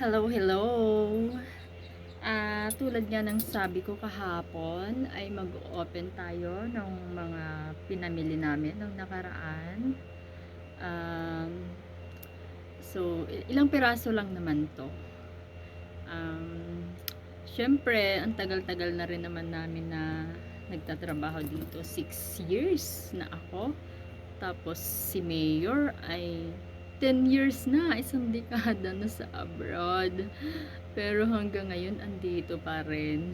Hello, hello. Ah, tulad nga ng sabi ko kahapon ay mag-open tayo ng mga pinamili namin nung nakaraan. Um, so, ilang piraso lang naman to. Um, Siyempre, ang tagal-tagal na rin naman namin na nagtatrabaho dito. Six years na ako. Tapos si Mayor ay 10 years na, isang dekada na sa abroad. Pero hanggang ngayon, andito pa rin.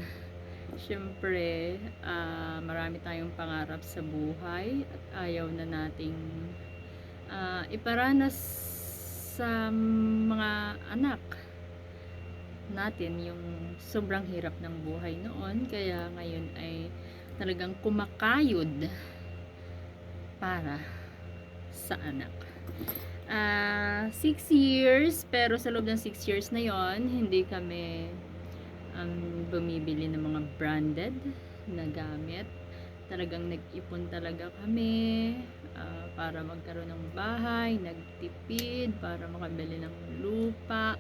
Siyempre, ah, marami tayong pangarap sa buhay at ayaw na nating ah, iparanas sa mga anak natin yung sobrang hirap ng buhay noon. Kaya ngayon ay talagang kumakayod para sa anak. Ah, six years, pero sa loob ng six years na yon hindi kami um, bumibili ng mga branded na gamit. Talagang nag-ipon talaga kami ah, para magkaroon ng bahay, nagtipid, para makabili ng lupa.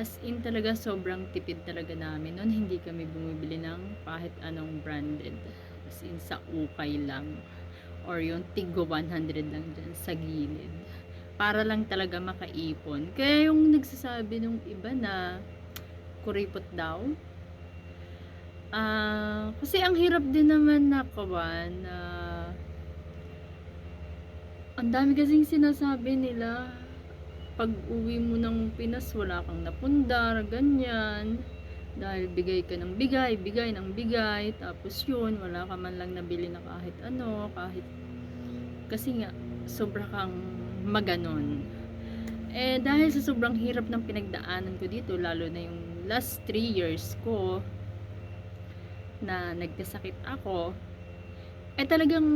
As in talaga sobrang tipid talaga namin noon. Hindi kami bumibili ng kahit anong branded. As in sa ukay lang. Or yung Tigo 100 lang dyan sa gilid para lang talaga makaipon. Kaya yung nagsasabi nung iba na kuripot daw, ah kasi ang hirap din naman na kawan na ang dami kasing sinasabi nila. Pag uwi mo ng Pinas wala kang napundar, ganyan. Dahil bigay ka ng bigay, bigay ng bigay tapos yun, wala ka man lang nabili na kahit ano, kahit kasi nga sobra kang maganon. Eh, dahil sa sobrang hirap ng pinagdaanan ko dito, lalo na yung last 3 years ko, na nagkasakit ako, eh talagang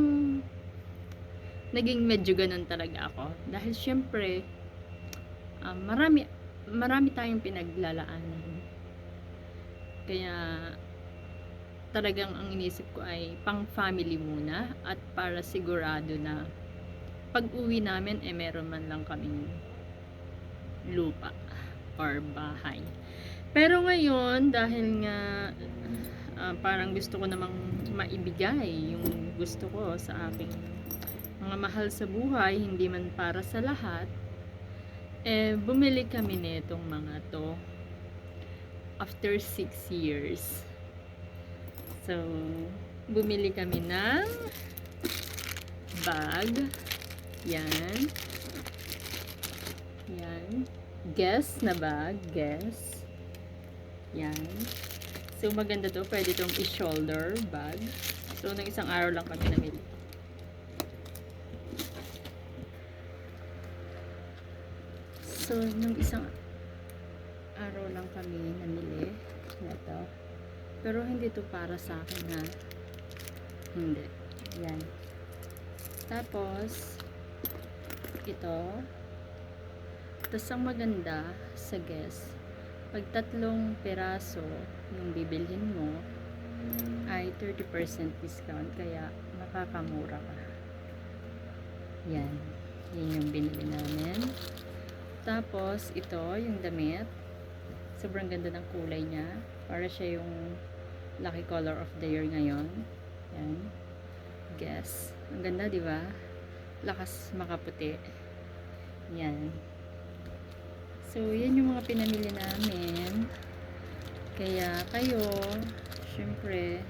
naging medyo ganun talaga ako. Dahil syempre, ah, marami, marami tayong pinaglalaanan. Kaya, talagang ang inisip ko ay pang family muna at para sigurado na pag uwi namin eh meron man lang kaming lupa or bahay. Pero ngayon dahil nga ah, parang gusto ko namang maibigay yung gusto ko sa aking mga mahal sa buhay, hindi man para sa lahat, eh bumili kami nitong mga to after 6 years. So, bumili kami ng bag. Yan. Yan. Guess na bag. Guess. Yan. So, maganda to. Pwede itong i-shoulder bag. So, nang isang araw lang kami namili. So, nung isang araw lang kami namili. Ito. Pero hindi to para sa akin ha. Hindi. Yan. Tapos, ito. Tapos ang maganda sa guess, pag tatlong peraso yung bibilhin mo, ay 30% discount. Kaya, makakamura ka. Yan. Yan yung binili namin. Tapos, ito, yung damit. Sobrang ganda ng kulay niya. Para siya yung lucky color of the year ngayon. Yan. Guess. Ang ganda, di ba? Lakas makaputi. Yan. So, yan yung mga pinamili namin. Kaya, kayo, syempre,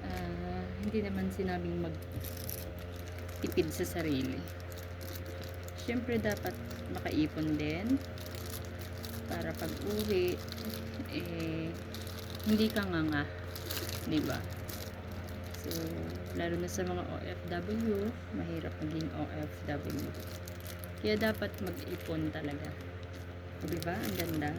ah, hindi naman sinabing magtipid sa sarili. Syempre, dapat makaipon din para pag uwi eh hindi ka nga nga di ba so lalo na sa mga OFW mahirap maging OFW kaya dapat mag-ipon talaga. Di ba? Ang ganda